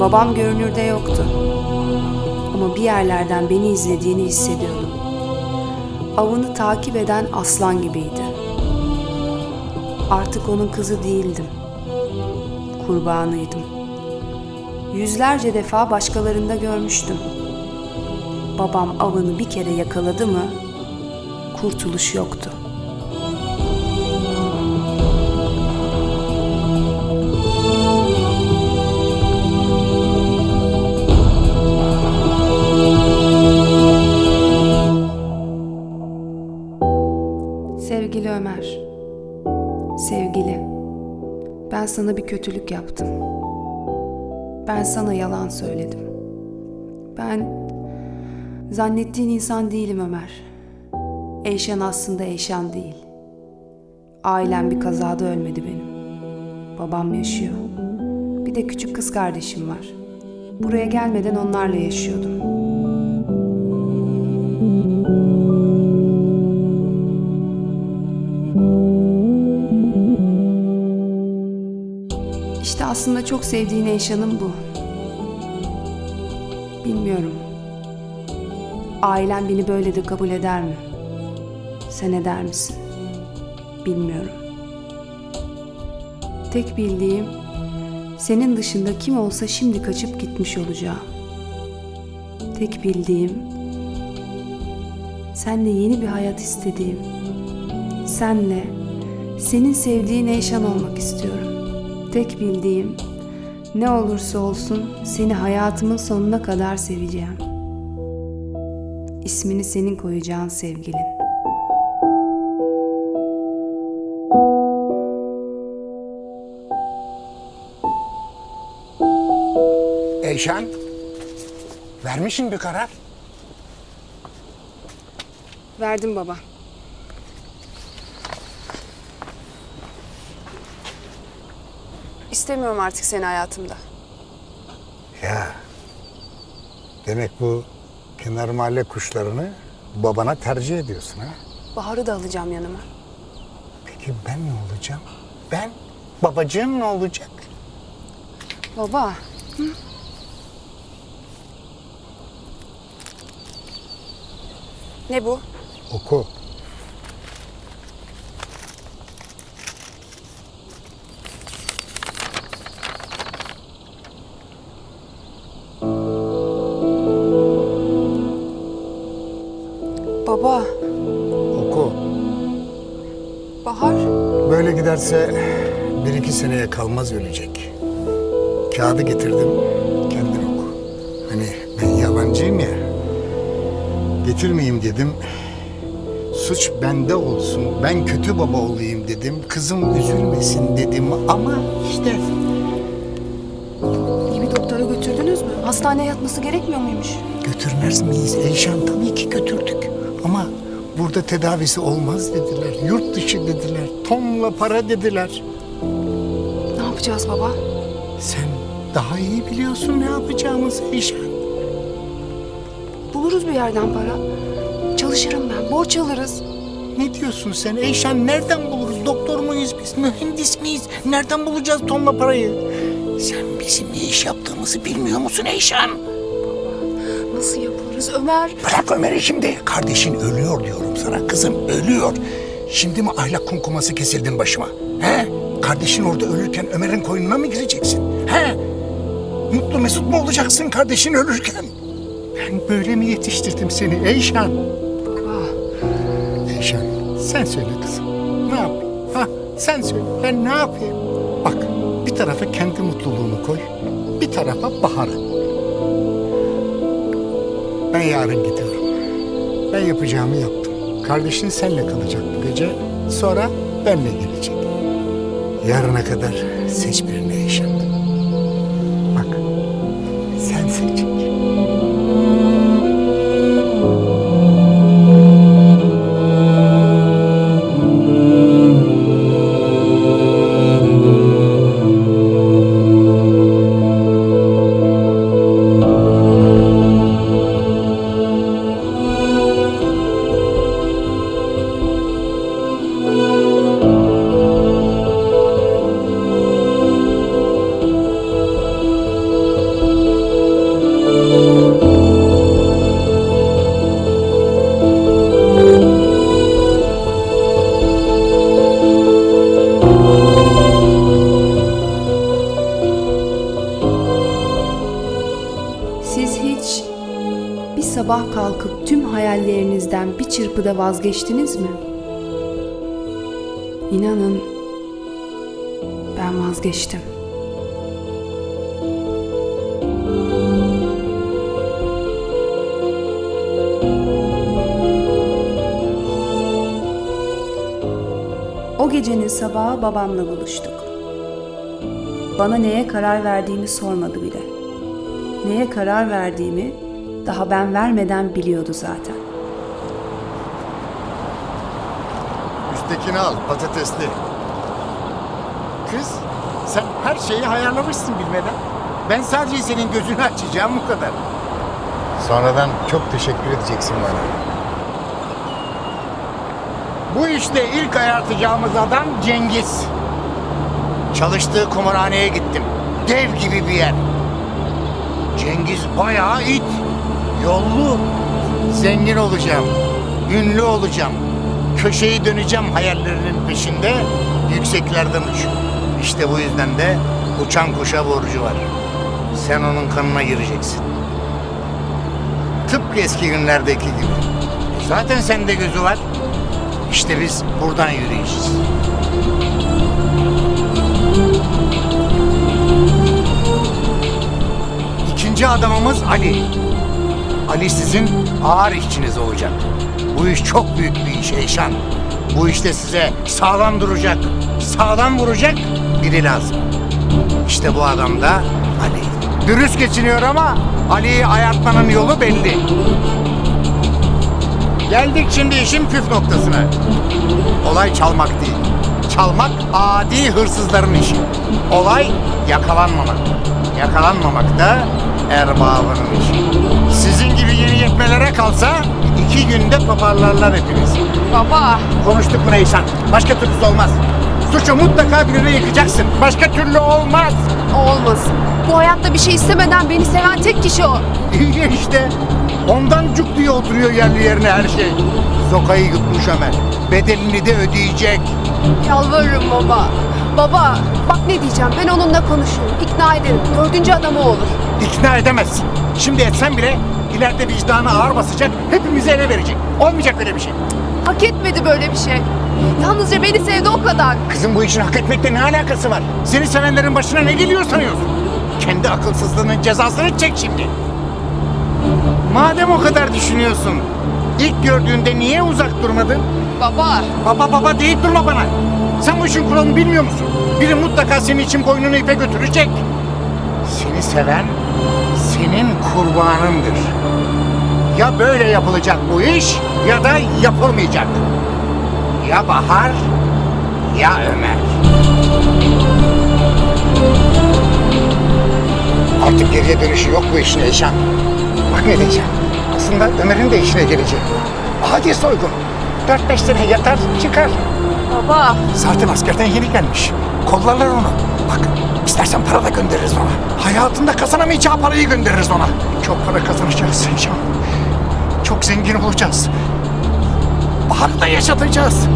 Babam görünürde yoktu. Ama bir yerlerden beni izlediğini hissediyordum. Avını takip eden aslan gibiydi. Artık onun kızı değildim. Kurbanıydım. Yüzlerce defa başkalarında görmüştüm. Babam avını bir kere yakaladı mı kurtuluş yoktu. Ben sana bir kötülük yaptım. Ben sana yalan söyledim. Ben zannettiğin insan değilim Ömer. Eyşan aslında Eyşan değil. Ailem bir kazada ölmedi benim. Babam yaşıyor. Bir de küçük kız kardeşim var. Buraya gelmeden onlarla yaşıyordum. Aslında çok sevdiğin Eyşan'ın bu. Bilmiyorum. Ailem beni böyle de kabul eder mi? Sen eder misin? Bilmiyorum. Tek bildiğim senin dışında kim olsa şimdi kaçıp gitmiş olacağım. Tek bildiğim senle yeni bir hayat istediğim. Senle senin sevdiğin Eyşan olmak istiyorum. Tek bildiğim ne olursa olsun seni hayatımın sonuna kadar seveceğim. İsmini senin koyacağın sevgilin. Eyşan, vermişsin bir karar. Verdim baba. İstemiyorum artık seni hayatımda. Ya, demek bu kenar mahalle kuşlarını babana tercih ediyorsun ha? Bahar'ı da alacağım yanıma. Peki ben ne olacağım? Ben? Babacığım ne olacak? Baba. Ne bu? Oku. Baba. Oku. Bahar. Böyle giderse bir iki seneye kalmaz ölecek. Kağıdı getirdim, kendin oku. Hani ben yalancıyım ya. Getirmeyeyim dedim. Suç bende olsun, ben kötü baba olayım dedim. Kızım üzülmesin dedim ama işte İyi bir doktora götürdünüz mü? Hastaneye yatması gerekmiyor muymuş? götürmez miyiz? Eyşan tabii ki götürdük. Ama burada tedavisi olmaz dediler. Yurt dışı dediler. Tonla para dediler. Ne yapacağız baba? Sen daha iyi biliyorsun ne yapacağımızı Eyşan. Buluruz bir yerden para. Çalışırım ben. Borç alırız. Ne diyorsun sen Eyşan? Nereden buluruz? Doktor muyuz biz? Mühendis miyiz? Nereden bulacağız tonla parayı? Sen bizim ne iş yaptığımızı bilmiyor musun Eyşan? Nasıl yaparız Ömer? Bırak Ömer'i şimdi. Kardeşin ölüyor diyorum sana. Kızım ölüyor. Şimdi mi ahlak kumkuması kesildin başıma? He? Kardeşin orada ölürken Ömer'in koynuna mı gireceksin? He? Mutlu mesut mu olacaksın kardeşin ölürken? Ben böyle mi yetiştirdim seni Eyşan? Baba. Eyşan sen söyle kızım. Ne yapayım? Ha, sen söyle. Ben ne yapayım? Bak bir tarafa kendi mutluluğunu koy. Bir tarafa Bahar'ı. Ben yarın gidiyorum. Ben yapacağımı yaptım. Kardeşin senle kalacak bu gece. Sonra benle gelecek. Yarına kadar seç birini bir çırpıda vazgeçtiniz mi? İnanın ben vazgeçtim. O gecenin sabahı babamla buluştuk. Bana neye karar verdiğimi sormadı bile. Neye karar verdiğimi daha ben vermeden biliyordu zaten. Üsttekini al patatesli. Kız sen her şeyi ayarlamışsın bilmeden. Ben sadece senin gözünü açacağım bu kadar. Sonradan çok teşekkür edeceksin bana. Bu işte ilk ayartacağımız adam Cengiz. Çalıştığı kumarhaneye gittim. Dev gibi bir yer. Cengiz bayağı it. Yollu. Zengin olacağım. Ünlü olacağım. Köşeyi döneceğim hayallerinin peşinde. Yükseklerden uç. İşte bu yüzden de uçan kuşa borcu var. Sen onun kanına gireceksin. Tıpkı eski günlerdeki gibi. Zaten sende gözü var. İşte biz buradan yürüyeceğiz. İkinci adamımız Ali. Ali sizin ağır işçiniz olacak. Bu iş çok büyük bir iş Eyşan. Bu işte size sağlam duracak, sağlam vuracak biri lazım. İşte bu adam da Ali. Dürüst geçiniyor ama Ali'yi ayartmanın yolu belli. Geldik şimdi işin püf noktasına. Olay çalmak değil. Çalmak adi hırsızların işi. Olay yakalanmamak. Yakalanmamak da erbabının işi. Sizin gibi yeni yetmelere kalsa iki günde toparlarlar hepiniz. Baba! Konuştuk mu Neysan? Başka türlüsü olmaz. Suçu mutlaka birine yıkacaksın. Başka türlü olmaz. Olmasın. Bu hayatta bir şey istemeden beni seven tek kişi o. İyi işte. Ondan cuk diye oturuyor yerli yerine her şey. Zokayı yutmuş Ömer. Bedelini de ödeyecek. Yalvarırım baba. Baba bak ne diyeceğim ben onunla konuşurum. ikna ederim. Dördüncü adamı olur. İkna edemezsin. Şimdi etsen bile ileride vicdanı ağır basacak, hepimizi ele verecek. Olmayacak öyle bir şey. Hak etmedi böyle bir şey. Yalnızca beni sevdi o kadar. Kızım bu işin hak etmekle ne alakası var? Seni sevenlerin başına ne geliyor sanıyorsun? Kendi akılsızlığının cezasını çek şimdi. Madem o kadar düşünüyorsun, ilk gördüğünde niye uzak durmadın? Baba. Baba baba deyip durma bana. Sen bu işin kuralını bilmiyor musun? Biri mutlaka senin için boynunu ipe götürecek. Seni seven senin kurbanındır. Ya böyle yapılacak bu iş ya da yapılmayacak. Ya Bahar ya Ömer. Artık geriye dönüşü yok bu işin Eyşan. Bak ne diyeceğim. Aslında Ömer'in de işine gelecek. Hadi soygun. 4-5 sene yatar çıkar. Baba. Zaten askerden yeni gelmiş. Kollarlar onu. Bak istersen para da göndeririz ona. Hayatında kazanamayacağı parayı göndeririz ona. Çok para kazanacağız Eyşan. Çok zengin olacağız. Baharı da yaşatacağız.